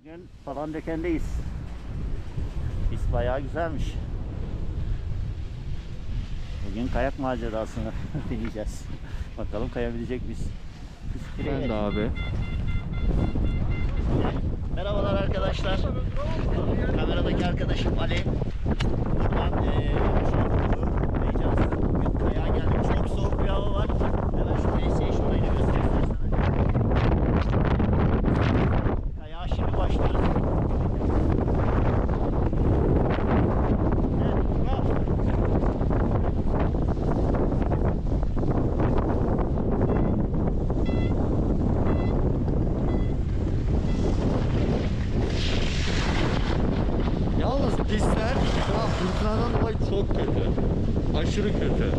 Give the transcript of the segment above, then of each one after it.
Bugün Palandöken'deyiz. Pist bayağı güzelmiş. Bugün kayak macerasını deneyeceğiz. Bakalım kayabilecek miyiz? Ben de abi. Merhabalar arkadaşlar. Kameradaki arkadaşım Ali. Buradan eee heyecansız bugün kayağa geldim. Çok soğuk bir hava var. Hemen şu PlayStation oyunu göstereyim sana. Kayağa şimdi başlıyoruz. Evet, go. Yalnız pistler şu an fırtınadan dolayı çok kötü. Aşırı kötü.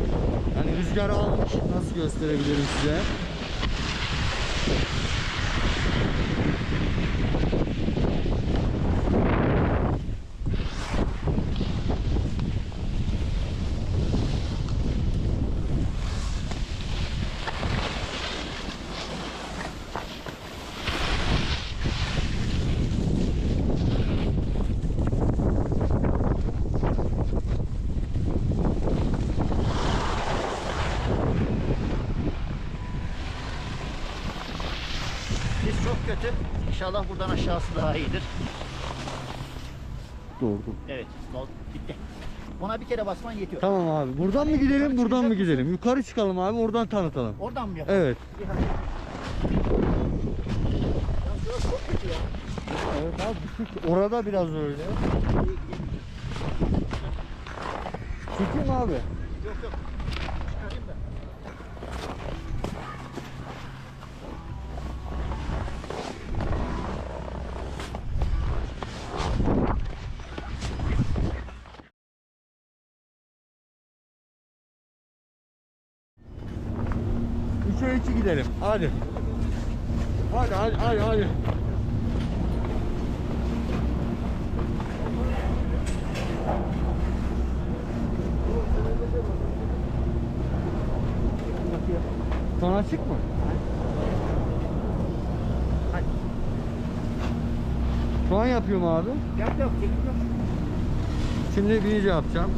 Hani rüzgar almış. Nasıl gösterebilirim size? Pist çok kötü. İnşallah buradan aşağısı daha iyidir. Doğru. Evet, sol bitti. Buna bir kere basman yetiyor. Tamam abi. Buradan mı gidelim, buradan mı gidelim? Yukarı çıkalım abi, oradan tanıtalım. Oradan mı yapalım? Evet. Hadi. Ya şurası çok kötü ya. Evet abi, tık orada biraz öyle. Çekeyim abi. Yok yok. Gidelim. Hadi. Hadi hadi hadi hadi. Son açık mı? Hadi. Şu an yapıyorum abi. Çekim yok. Şimdi bir iyice yapacağım.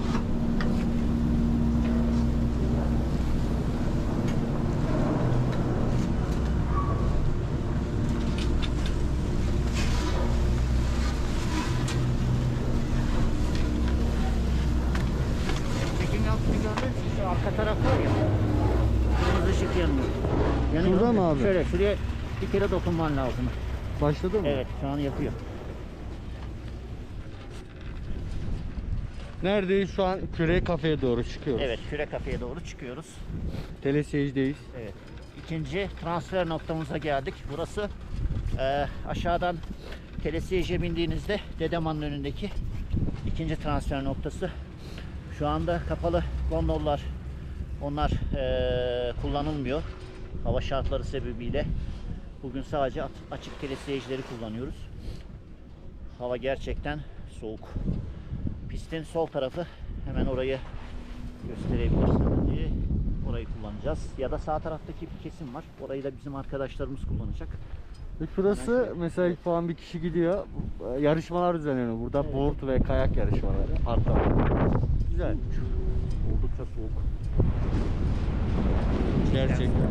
Çekim yaptığını gördün mü? Şu arka taraf var ya. Kırmızı ışık yanıyor. yanıyor. Şurada mı abi? Şöyle şuraya bir kere dokunman lazım. Başladı mı? Evet şu an yapıyor. Neredeyiz şu an? Küre kafeye doğru çıkıyoruz. Evet küre kafeye doğru çıkıyoruz. Teleseyircideyiz. Evet. İkinci transfer noktamıza geldik. Burası eee, aşağıdan Telesiyece bindiğinizde Dedeman'ın önündeki ikinci transfer noktası. Şu anda kapalı gondollar onlar eee, kullanılmıyor. Hava şartları sebebiyle. Bugün sadece açık telesiyecileri kullanıyoruz. Hava gerçekten soğuk. Pistin sol tarafı hemen orayı gösterebilirsiniz diye orayı kullanacağız. Ya da sağ taraftaki bir kesim var. Orayı da bizim arkadaşlarımız kullanacak. Şurası mesela ilk falan bir kişi gidiyor. e, Yarışmalar düzenleniyor. Burada Evet. board ve kayak yarışmaları. Hatta. Güzel. Oldukça soğuk. Gerçekten.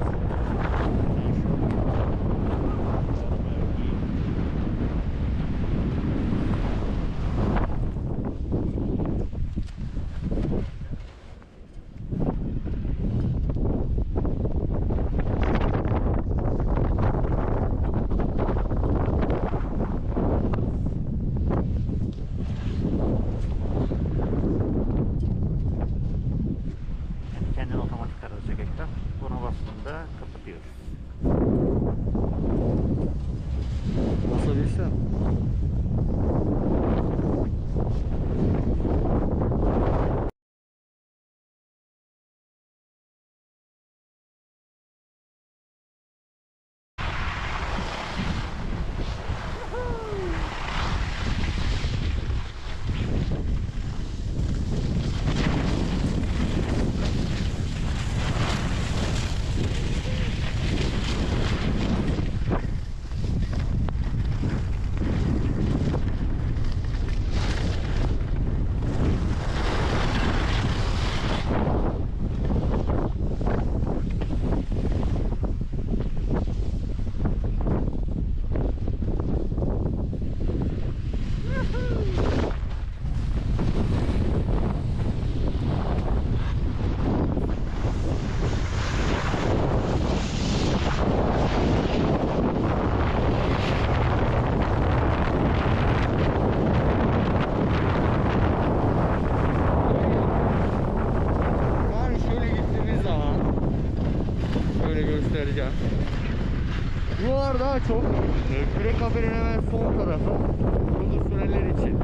Tarafı profesyoneller için.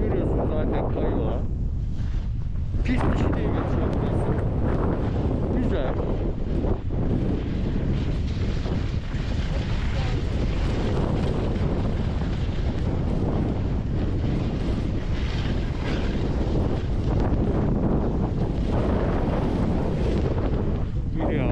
Görüyorsunuz zaten kayıyorlar. Pist dışı diye geçiyor. Güzel. Geliyor.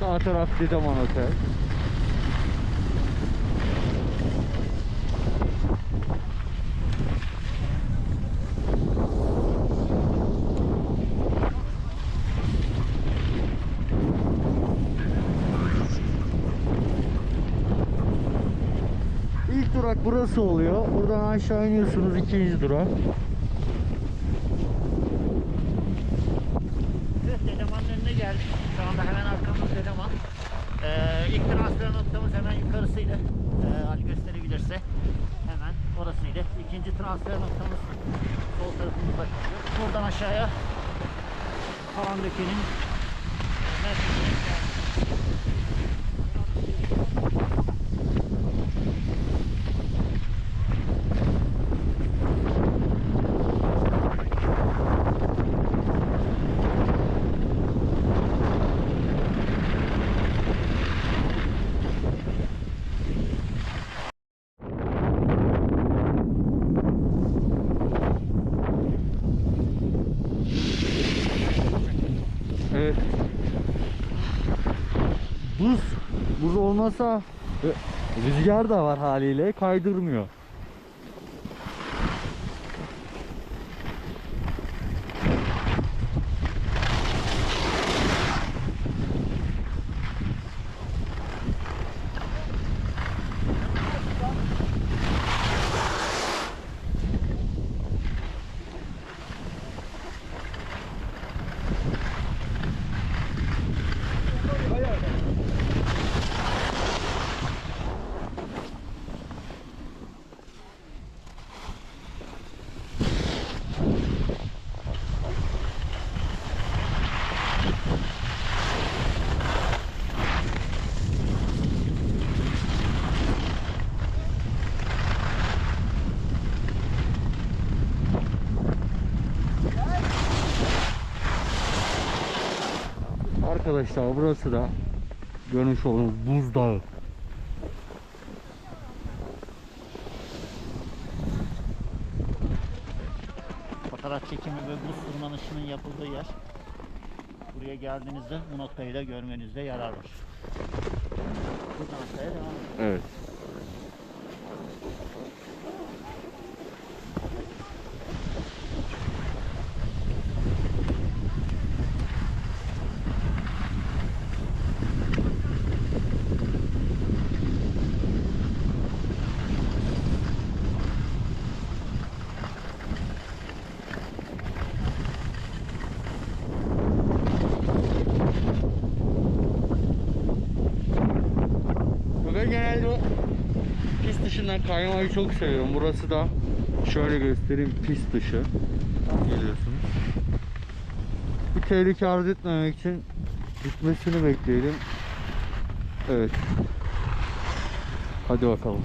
Sağ taraf Didaman Otel. İlk durak burası oluyor. Buradan aşağı iniyorsunuz ikinci durak. Evet, Dedeman'ın önüne geldik. Şu anda hemen arkamız Dedeman. Ee, ilk transfer noktamız hemen yukarısıydı. Ee, Ali gösterebilirse. Hemen orasıydı. İkinci transfer noktamız sol tarafımızda kalıyor. Buradan aşağıya Palandöken'in merkezine geldik. Evet. Buz. Buz olmasa rüzgar da var haliyle kaydırmıyor. Arkadaşlar burası da görmüş olduğunuz buzdağı. Fotoğraf çekimi ve buz tırmanışının yapıldığı yer. Buraya geldiğinizde bu noktayı da görmenizde yarar var. Buradan aşağıya devam edelim. Evet. Dışından kaymayı çok seviyorum. Burası da şöyle göstereyim pist dışı. Geliyorsunuz. Bir tehlike arz etmemek için Bitmesini bekleyelim. Evet. Hadi bakalım.